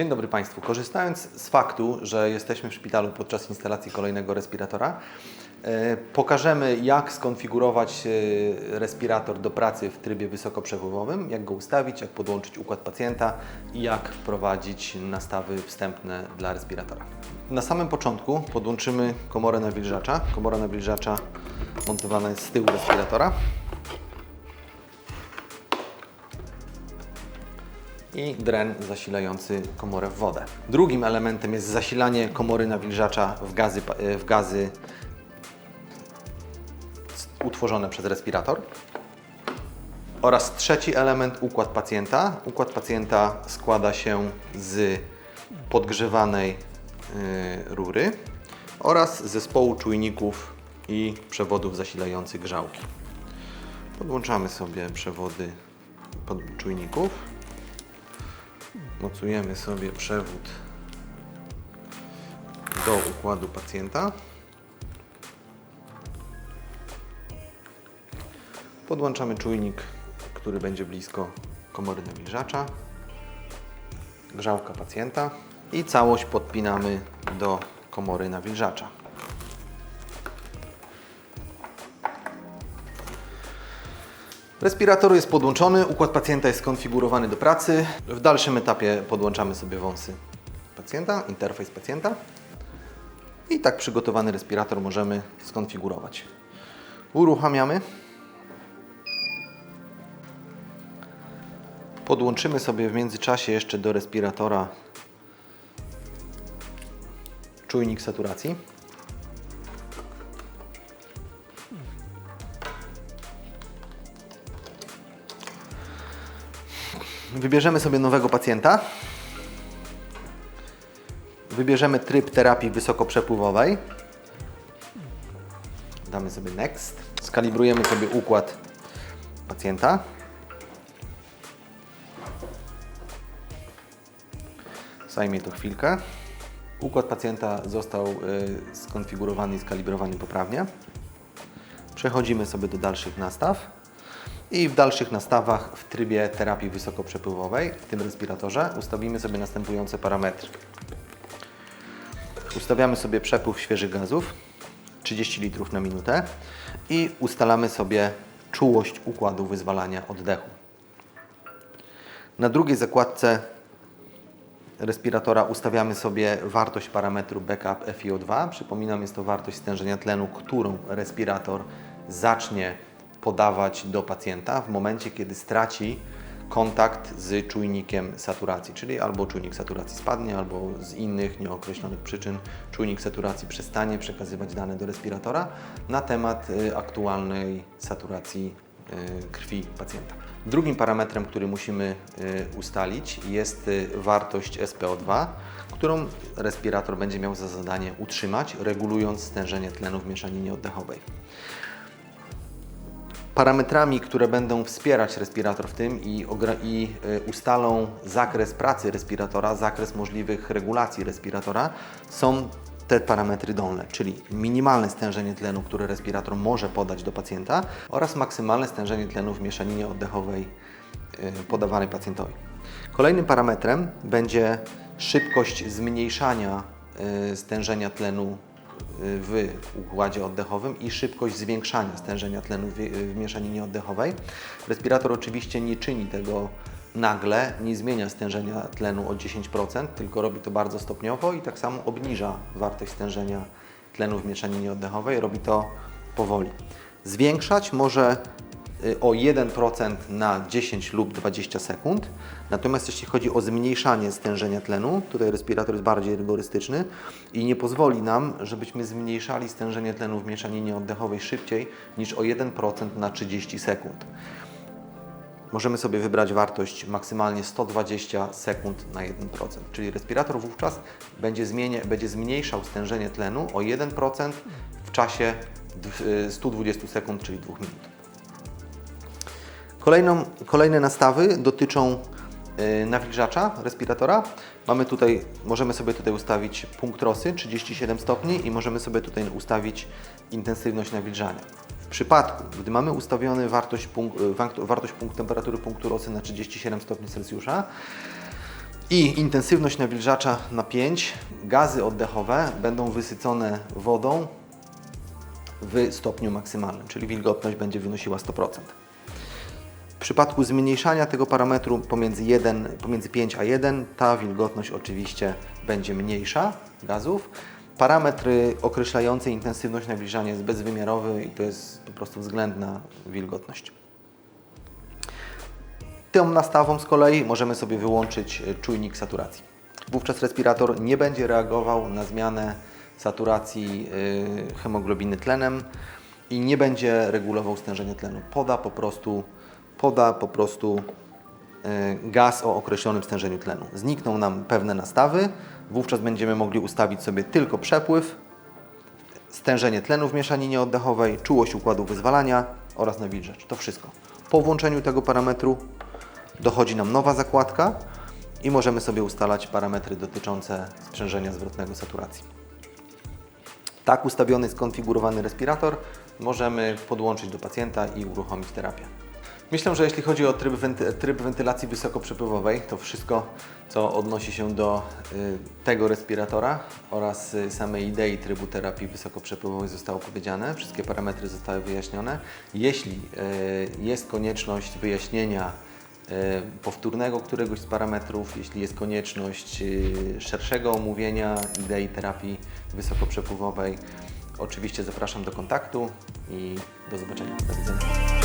Dzień dobry Państwu. Korzystając z faktu, że jesteśmy w szpitalu podczas instalacji kolejnego respiratora, e, pokażemy jak skonfigurować e, respirator do pracy w trybie wysokoprzepływowym, jak go ustawić, jak podłączyć układ pacjenta i jak wprowadzić nastawy wstępne dla respiratora. Na samym początku podłączymy komorę nawilżacza. Komora nawilżacza montowana jest z tyłu respiratora. I dren zasilający komorę w wodę. Drugim elementem jest zasilanie komory nawilżacza w gazy, w gazy utworzone przez respirator. Oraz trzeci element, układ pacjenta. Układ pacjenta składa się z podgrzewanej y, rury oraz zespołu czujników i przewodów zasilających grzałki. Podłączamy sobie przewody pod czujników. Mocujemy sobie przewód do układu pacjenta. Podłączamy czujnik, który będzie blisko komory nawilżacza, grzałka pacjenta i całość podpinamy do komory nawilżacza. Respirator jest podłączony, układ pacjenta jest skonfigurowany do pracy. W dalszym etapie podłączamy sobie wąsy pacjenta, interfejs pacjenta. I tak przygotowany respirator możemy skonfigurować. Uruchamiamy. Podłączymy sobie w międzyczasie jeszcze do respiratora czujnik saturacji. Wybierzemy sobie nowego pacjenta. Wybierzemy tryb terapii wysokoprzepływowej. Damy sobie next. Skalibrujemy sobie układ pacjenta. Zajmie to chwilkę. Układ pacjenta został y, skonfigurowany i skalibrowany poprawnie. Przechodzimy sobie do dalszych nastaw. I w dalszych nastawach w trybie terapii wysokoprzepływowej, w tym respiratorze, ustawimy sobie następujące parametry. Ustawiamy sobie przepływ świeżych gazów 30 litrów na minutę i ustalamy sobie czułość układu wyzwalania oddechu. Na drugiej zakładce respiratora ustawiamy sobie wartość parametru backup FiO2. Przypominam, jest to wartość stężenia tlenu, którą respirator zacznie podawać do pacjenta w momencie, kiedy straci kontakt z czujnikiem saturacji, czyli albo czujnik saturacji spadnie, albo z innych nieokreślonych przyczyn czujnik saturacji przestanie przekazywać dane do respiratora na temat y, aktualnej saturacji y, krwi pacjenta. Drugim parametrem, który musimy y, ustalić jest wartość SPO2, którą respirator będzie miał za zadanie utrzymać, regulując stężenie tlenu w mieszaninie oddechowej. Parametrami, które będą wspierać respirator w tym i, i y, ustalą zakres pracy respiratora, zakres możliwych regulacji respiratora, są te parametry dolne, czyli minimalne stężenie tlenu, które respirator może podać do pacjenta oraz maksymalne stężenie tlenu w mieszaninie oddechowej y, podawanej pacjentowi. Kolejnym parametrem będzie szybkość zmniejszania y, stężenia tlenu w układzie oddechowym i szybkość zwiększania stężenia tlenu w, mieszaninie oddechowej. Respirator oczywiście nie czyni tego nagle, nie zmienia stężenia tlenu o 10%, tylko robi to bardzo stopniowo i tak samo obniża wartość stężenia tlenu w mieszaninie oddechowej, robi to powoli. Zwiększać może o 1% na 10 lub 20 sekund. Natomiast jeśli chodzi o zmniejszanie stężenia tlenu, tutaj respirator jest bardziej rygorystyczny i nie pozwoli nam, żebyśmy zmniejszali stężenie tlenu w mieszaninie oddechowej szybciej niż o 1% na 30 sekund. Możemy sobie wybrać wartość maksymalnie 120 sekund na 1%, czyli respirator wówczas będzie, zmienia, będzie zmniejszał stężenie tlenu o 1% w czasie dw- 120 sekund, czyli 2 minut. Kolejną, kolejne nastawy dotyczą y, nawilżacza respiratora. Mamy tutaj, możemy sobie tutaj ustawić punkt rosy 37 stopni i możemy sobie tutaj ustawić intensywność nawilżania. W przypadku, gdy mamy ustawiony wartość, punk, y, wartość punkt, temperatury punktu rosy na 37 stopni Celsjusza, I intensywność nawilżacza na 5. Gazy oddechowe będą wysycone wodą w stopniu maksymalnym, czyli wilgotność będzie wynosiła 100%. W przypadku zmniejszania tego parametru pomiędzy, 1, pomiędzy 5 a 1, ta wilgotność oczywiście będzie mniejsza gazów. Parametr określający intensywność nawilżania jest bezwymiarowy i to jest po prostu względna wilgotność. Tą nastawą z kolei możemy sobie wyłączyć y, czujnik saturacji. Wówczas respirator nie będzie reagował na zmianę saturacji y, hemoglobiny tlenem i nie będzie regulował stężenia tlenu. Poda po prostu, poda po prostu y, gaz o określonym stężeniu tlenu. Znikną nam pewne nastawy, wówczas będziemy mogli ustawić sobie tylko przepływ, stężenie tlenu w mieszaninie oddechowej, czułość układu wyzwalania oraz nawilżacz. To wszystko. Po włączeniu tego parametru dochodzi nam nowa zakładka i możemy sobie ustalać parametry dotyczące sprzężenia zwrotnego saturacji. Tak ustawiony, skonfigurowany respirator możemy podłączyć do pacjenta i uruchomić terapię. Myślę, że jeśli chodzi o tryb, wenty, tryb wentylacji wysokoprzepływowej, to wszystko, co odnosi się do y, tego respiratora oraz y, samej idei trybu terapii wysokoprzepływowej zostało powiedziane. Wszystkie parametry zostały wyjaśnione. Jeśli y, jest konieczność wyjaśnienia e, powtórnego któregoś z parametrów, jeśli jest konieczność e, szerszego omówienia idei terapii wysokoprzepływowej. Oczywiście zapraszam do kontaktu i do zobaczenia. Do widzenia.